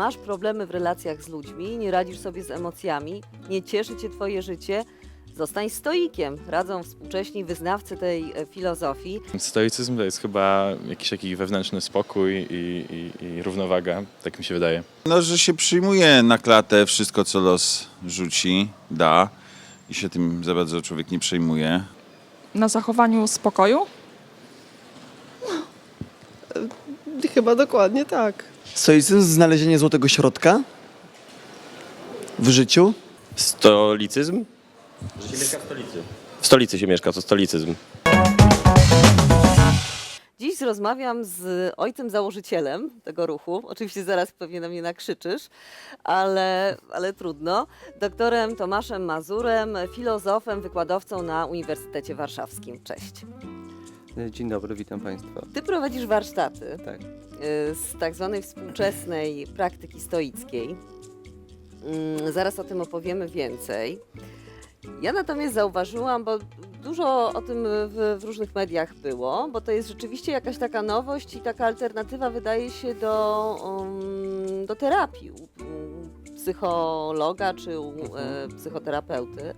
masz problemy w relacjach z ludźmi, nie radzisz sobie z emocjami, nie cieszy cię twoje życie, zostań stoikiem. Radzą współcześni wyznawcy tej e, filozofii. Stoicyzm to jest chyba jakiś taki wewnętrzny spokój i, i, i równowaga, tak mi się wydaje. No, że się przyjmuje na klatę wszystko, co los rzuci, da i się tym za bardzo człowiek nie przejmuje. Na zachowaniu spokoju? Chyba dokładnie tak. Stoicyzm, znalezienie złotego środka w życiu. Stolicyzm? Że się mieszka w stolicy. W stolicy się mieszka, to stolicyzm. Dziś rozmawiam z ojcem założycielem tego ruchu. Oczywiście zaraz pewnie na mnie nakrzyczysz, ale, ale trudno. Doktorem Tomaszem Mazurem, filozofem, wykładowcą na Uniwersytecie Warszawskim. Cześć. Dzień dobry, witam Państwa. Ty prowadzisz warsztaty Tak. y, z tak zwanej współczesnej praktyki stoickiej. Mm, Zaraz o tym opowiemy więcej. Ja natomiast zauważyłam, bo dużo o tym w, w różnych mediach było, bo to jest rzeczywiście jakaś taka nowość i taka alternatywa wydaje się do, um, do terapii u, psychologa czy u e, psychoterapeuty.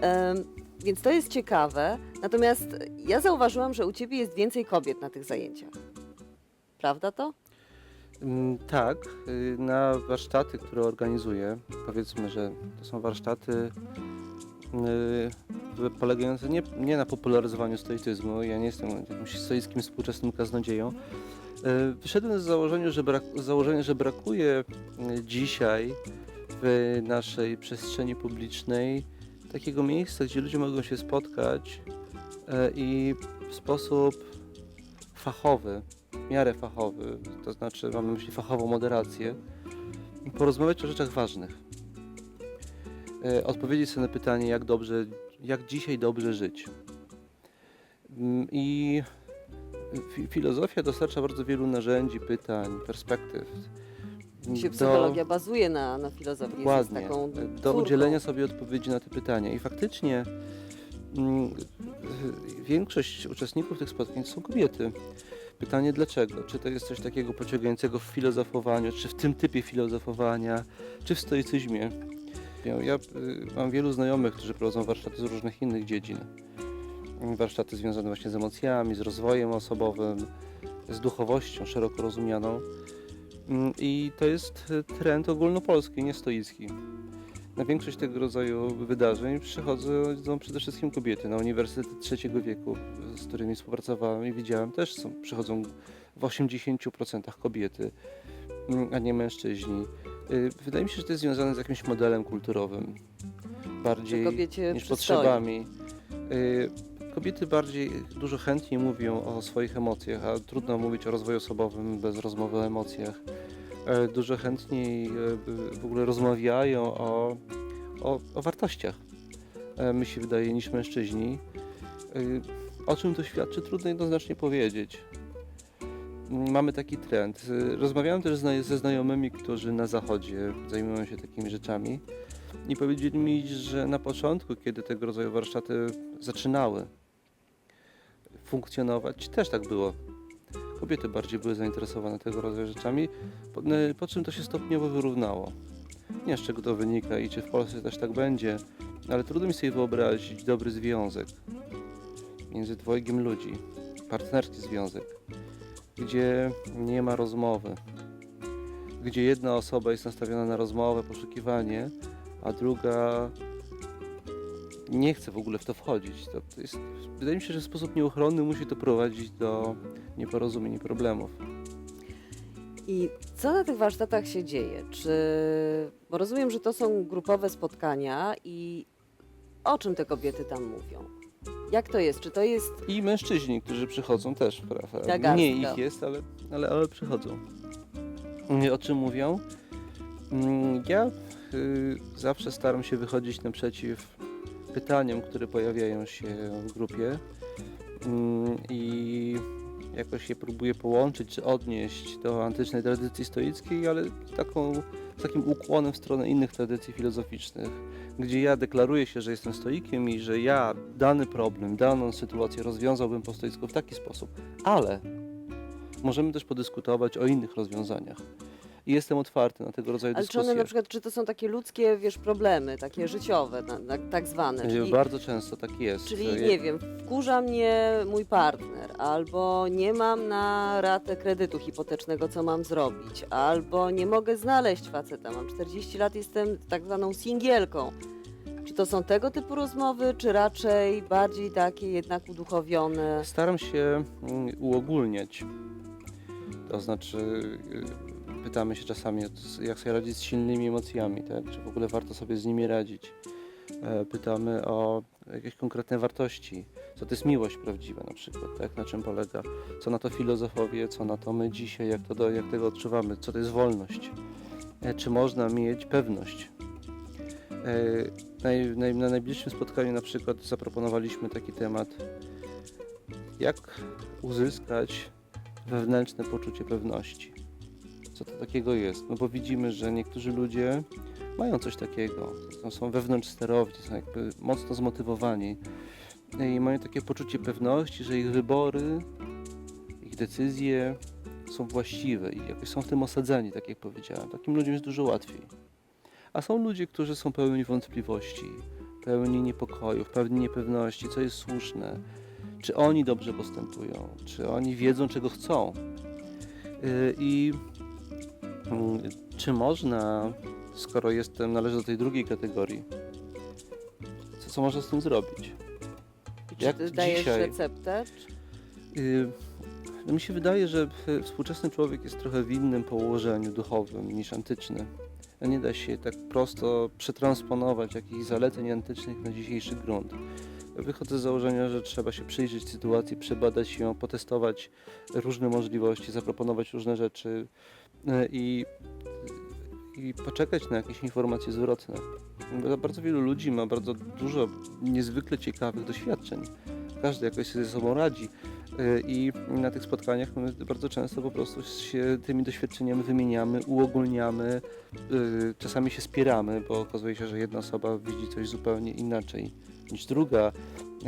Em, więc to jest ciekawe. Natomiast ja zauważyłam, że u ciebie jest więcej kobiet na tych zajęciach. Prawda to? Mm, Tak, y, na warsztaty, które organizuję, powiedzmy, że to są warsztaty y, polegające nie, nie na popularyzowaniu stoicyzmu, ja nie jestem jakimś stoickim współczesnym kaznodzieją. Y, Wyszedłem z założenia, że, brak, założenia, że brakuje dzisiaj w naszej przestrzeni publicznej takiego miejsca, gdzie ludzie mogą się spotkać y, i w sposób fachowy, w miarę fachowy, to znaczy mam na myśli fachową moderację, porozmawiać o rzeczach ważnych. E, Odpowiedzieć sobie na pytanie, jak dobrze, jak dzisiaj dobrze żyć. Mm, I fi- filozofia dostarcza bardzo wielu narzędzi, pytań, perspektyw. Się do- psychologia bazuje na, na filozofii. jest Dokładnie. taką Do twórką. udzielenia sobie odpowiedzi na te pytania. I faktycznie mm, y, większość uczestników tych spotkań są kobiety. Pytanie dlaczego? Czy to jest coś takiego pociągającego w filozofowaniu, czy w tym typie filozofowania, czy w stoicyzmie? Ja, ja y, mam wielu znajomych, którzy prowadzą warsztaty z różnych innych dziedzin. Warsztaty związane właśnie z emocjami, z rozwojem osobowym, z duchowością szeroko rozumianą. Mm, I to jest y, trend ogólnopolski, nie stoicki. Na większość tego rodzaju wydarzeń przychodzą przede wszystkim kobiety. Na Uniwersytet Trzeciego Wieku, z którymi współpracowałem i widziałem, też są, przychodzą w 80% kobiety, mm, a nie mężczyźni. Y, Wydaje mi się, że to jest związane z jakimś modelem kulturowym. Bardziej niż przystoi. potrzebami. Kobiety bardziej dużo chętniej mówią o swoich emocjach, a trudno mówić o rozwoju osobowym bez rozmowy o emocjach. E, Dużo chętniej e, w ogóle rozmawiają o, o, o wartościach, e, mi się wydaje, niż mężczyźni. O czym to świadczy, trudno jednoznacznie powiedzieć. Mamy taki trend. Rozmawiałem też ze znajomymi, którzy na zachodzie zajmują się takimi rzeczami i powiedzieli mi, że na początku, kiedy tego rodzaju warsztaty zaczynały funkcjonować, też tak było. Kobiety bardziej były zainteresowane tego rodzaju rzeczami, po, y, po czym to się stopniowo wyrównało. Nie wiem, z czego to wynika i czy w Polsce też tak będzie, ale trudno mi sobie wyobrazić dobry związek między dwojgiem ludzi, partnerski związek, gdzie nie ma rozmowy, gdzie jedna osoba jest nastawiona na rozmowę, poszukiwanie, a druga nie chce w ogóle w to wchodzić. To, to jest, wydaje mi się, że w sposób nieuchronny musi to prowadzić do nieporozumień i problemów. I co na tych warsztatach się dzieje? Czy, bo rozumiem, że to są grupowe spotkania i o czym te kobiety tam mówią? Jak to jest? Czy to jest I mężczyźni, którzy przychodzą też, prawda? Mniej ich jest, ale, ale, ale przychodzą. O czym mówią? Mm, Ja y, zawsze staram się wychodzić naprzeciw pytaniom, które pojawiają się w grupie mm, i jakoś je próbuję połączyć czy odnieść do antycznej tradycji stoickiej, ale taką, z takim ukłonem w stronę innych tradycji filozoficznych, gdzie ja deklaruję się, że jestem stoikiem i że ja dany problem, daną sytuację rozwiązałbym po stoicku w taki sposób, ale możemy też podyskutować o innych rozwiązaniach. I jestem otwarty na tego rodzaju Ale czy dyskusje. one na przykład, czy to są takie ludzkie, wiesz, problemy, takie życiowe, na, na, tak zwane, czyli, Bardzo często tak jest. czyli nie wiem, wkurza mnie mój partner, albo nie mam na ratę kredytu hipotecznego, co mam zrobić, albo nie mogę znaleźć faceta, mam 40 lat, jestem tak zwaną singielką. Czy to są tego typu rozmowy, czy raczej bardziej takie jednak uduchowione? Staram się mm, uogólniać. To znaczy, y, pytamy się czasami, jak sobie radzić z silnymi emocjami, tak? czy w ogóle warto sobie z nimi radzić. E, Pytamy o jakieś konkretne wartości. Co to jest miłość prawdziwa na przykład, tak? na czym polega, co na to filozofowie, co na to my dzisiaj, jak, to jak tego odczuwamy, co to jest wolność, E, czy można mieć pewność. E, na najbliższym spotkaniu na przykład zaproponowaliśmy taki temat, jak uzyskać wewnętrzne poczucie pewności. Co to takiego jest? No bo widzimy, że niektórzy ludzie mają coś takiego. Są wewnątrz sterowni, są jakby mocno zmotywowani i mają takie poczucie pewności, że ich wybory, ich decyzje są właściwe i jakoś są w tym osadzeni, tak jak powiedziałem. Takim ludziom jest dużo łatwiej. A są ludzie, którzy są pełni wątpliwości, pełni niepokojów, pełni niepewności, co jest słuszne, czy oni dobrze postępują, czy oni wiedzą, czego chcą. Yy, I czy można, skoro jestem, należę do tej drugiej kategorii, co, co można z tym zrobić? Czy Jak ty dajesz dzisiaj- receptę? Yy, no mi się wydaje, że y, współczesny człowiek jest trochę w innym położeniu duchowym niż antyczny. No Nie da się tak prosto przetransponować jakichś zaleceń antycznych na dzisiejszy grunt. Wychodzę z założenia, że trzeba się przyjrzeć sytuacji, przebadać ją, potestować różne możliwości, zaproponować różne rzeczy y, i, i poczekać na jakieś informacje zwrotne. Bardzo wielu ludzi ma bardzo dużo niezwykle ciekawych doświadczeń. Każdy jakoś sobie ze sobą radzi. Y, I na tych spotkaniach my bardzo często po prostu się tymi doświadczeniami wymieniamy, uogólniamy, y, czasami się spieramy, bo okazuje się, że jedna osoba widzi coś zupełnie inaczej niż druga,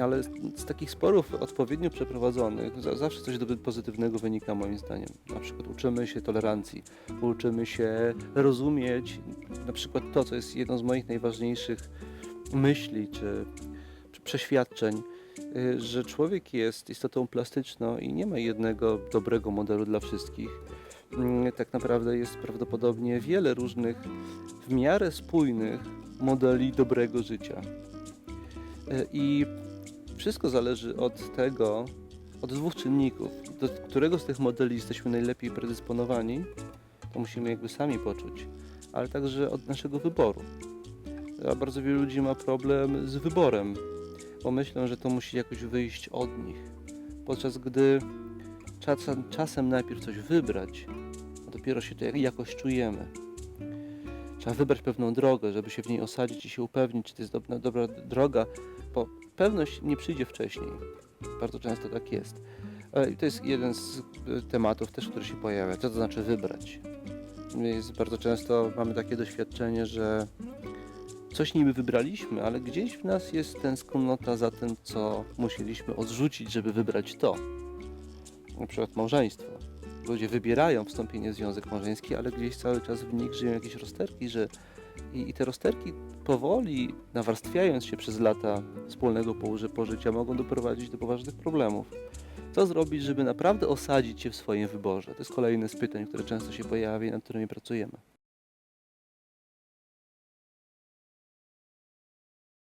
ale z, takich sporów odpowiednio przeprowadzonych za, zawsze coś pozytywnego wynika moim zdaniem. Na przykład uczymy się tolerancji, uczymy się rozumieć na przykład to, co jest jedną z moich najważniejszych myśli czy, czy przeświadczeń, y, że człowiek jest istotą plastyczną i nie ma jednego dobrego modelu dla wszystkich. Mm, Tak naprawdę jest prawdopodobnie wiele różnych, w miarę spójnych modeli dobrego życia. Y, I wszystko zależy od tego, od dwóch czynników. Do którego z tych modeli jesteśmy najlepiej predysponowani, to musimy jakby sami poczuć, ale także od naszego wyboru. A bardzo wielu ludzi ma problem z wyborem, bo myślą, że to musi jakoś wyjść od nich. Podczas gdy czasem, czasem najpierw coś wybrać, a dopiero się to jak- jakoś czujemy. Trzeba wybrać pewną drogę, żeby się w niej osadzić i się upewnić, czy to jest dobra, dobra droga, bo pewność nie przyjdzie wcześniej. Bardzo często tak jest. I to jest jeden z e, tematów też, który się pojawia. Co to znaczy wybrać? Jest bardzo często mamy takie doświadczenie, że coś niby wybraliśmy, ale gdzieś w nas jest tęsknota za tym, co musieliśmy odrzucić, żeby wybrać to. Na przykład małżeństwo. Ludzie wybierają wstąpienie w związek małżeński, ale gdzieś cały czas w nich żyją jakieś rozterki, że i, i te rozterki powoli, nawarstwiając się przez lata wspólnego poży- pożycia, mogą doprowadzić do poważnych problemów. Co zrobić, żeby naprawdę osadzić się w swoim wyborze? To jest kolejne z pytań, które często się pojawia i nad którymi pracujemy.